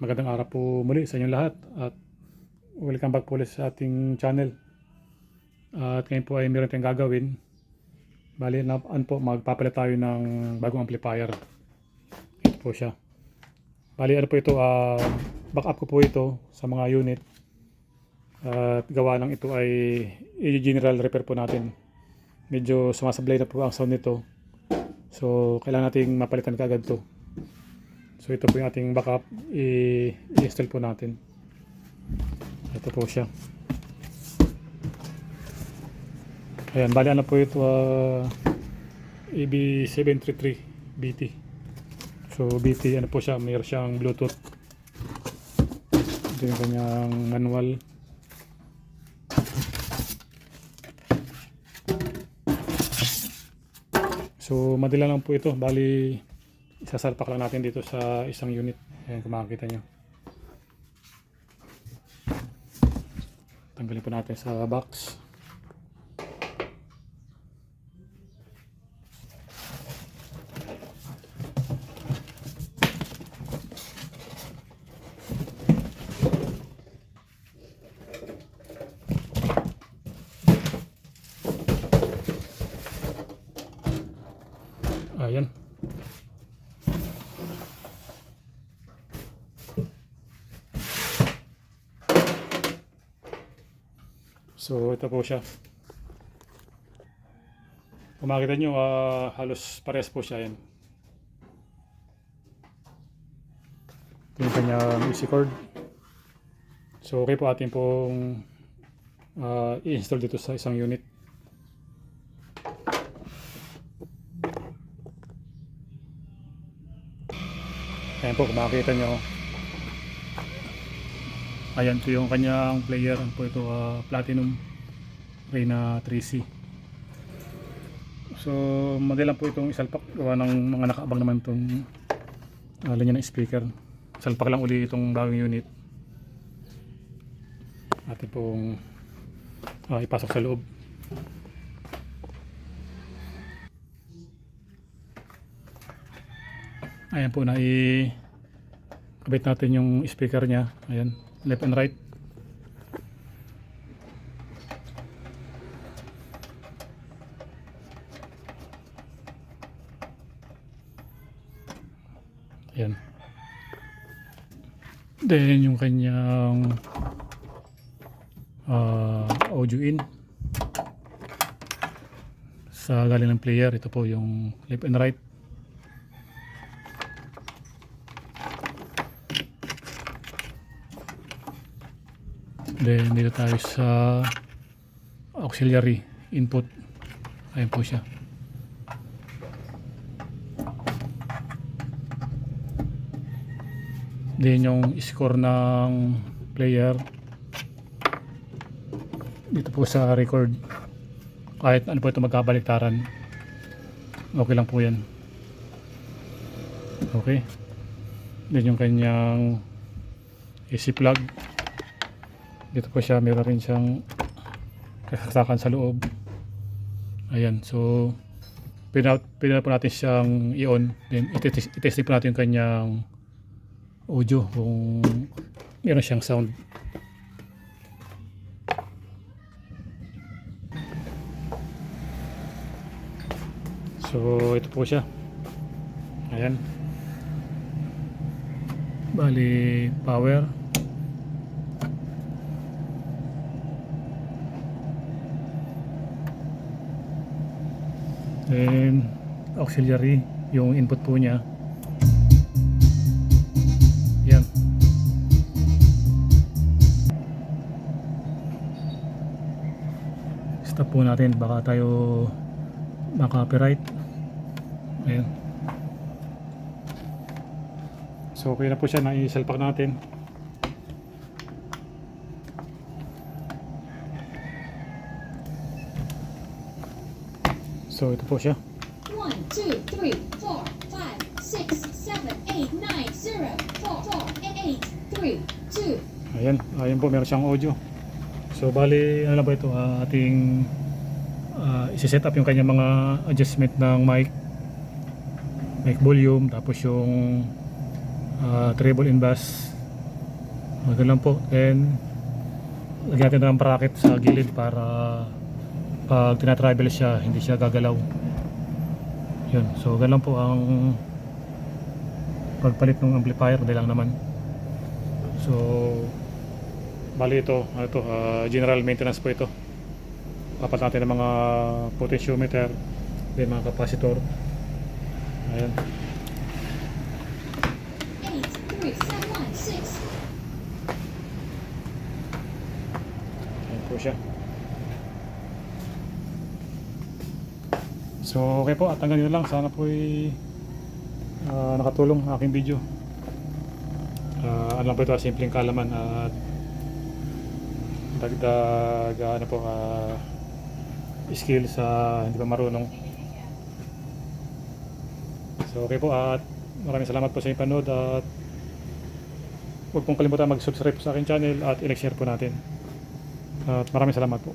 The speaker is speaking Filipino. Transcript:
magandang araw po muli sa inyong lahat at welcome back po ulit sa ating channel. At ngayon po ay meron tayong gagawin. Bali, na, ano po, magpapalit tayo ng bagong amplifier. Ito po siya. Bali, ano po ito, ah, backup ko po ito sa mga unit. At gawa ng ito ay i-general repair po natin. Medyo sumasablay na po ang sound nito. So, kailangan nating mapalitan kaagad to. So ito po yung ating backup i-install po natin. Ito po siya. Ayan, bali ano po ito uh, EB733 BT. So BT ano po siya, mayroon siyang Bluetooth. Ito yung kanyang manual. So madala lang po ito, bali isasalpak lang natin dito sa isang unit. Ayan kung makikita nyo. Tanggalin po natin sa box. Ayan. So ito po siya. Kung makita nyo, ah, halos pares po siya yan. Ito yung kanyang easy cord. So okay po atin pong ah, i-install dito sa isang unit. Ayan po, kung makikita nyo. Ayan po yung kanyang player. Po ito, ah, Platinum Reyna 3C. So, madali lang po itong isalpak. Gawa ng mga nakaabang naman itong uh, linya ng speaker. Salpak lang uli itong bagong unit. Atin pong ah, ipasok sa loob. Ayan po na i kabit natin yung speaker niya. Ayan, left and right. Ayan. Then yung kanyang ah, audio in sa galing ng player. Ito po yung left and right. Then dito tayo sa auxiliary input. Ayan po siya. Then yung score ng player. Dito po sa record. Kahit ano po ito magkabaliktaran. Okay lang po yan. Okay. Then yung kanyang AC plug dito po siya meron rin siyang kasaksakan sa loob. Ayan so pina, pina po natin siyang i-on. Then itest, itesting po natin yung kanyang audio kung meron siyang sound. So ito po siya. Ayan. Bali power Then, auxiliary, yung input po niya. Yan. Stop po natin, baka tayo maka-copyright. Ayan. So, okay na po siya, naisalpak natin. So, ito po siya. One, two, three, four, five, six, seven, eight, nine, zero, four, four, and eight, three, two, Ayan, ayan po, meron siyang audio. So, bali, ano lang ba ito, ah, ating uh, isi-set up yung kanyang mga adjustment ng mic, mic volume, tapos yung ah, treble and bass, Maganda lang po. And lagyan natin ng bracket sa gilid para pag tinatravel siya, hindi siya gagalaw. Yun. So, ganun po ang pagpalit ng amplifier. Hindi lang naman. So, bali ito, ano to, ah, general maintenance po ito. Papat natin ng mga potentiometer, then mga capacitor. Ayan. 8, 3, 7, 1, 6. Ayan po siya. So, okay po. At hanggang yun lang. Sana po ay ah, nakatulong ang aking video. Ah, ano lang po ito, simpleng kalaman at dagdag ah, ano po, ah, skill sa hindi pa marunong. So, okay po at maraming salamat po sa inyong panood at huwag pong kalimutan mag-subscribe sa aking channel at i-share po natin. At maraming salamat po.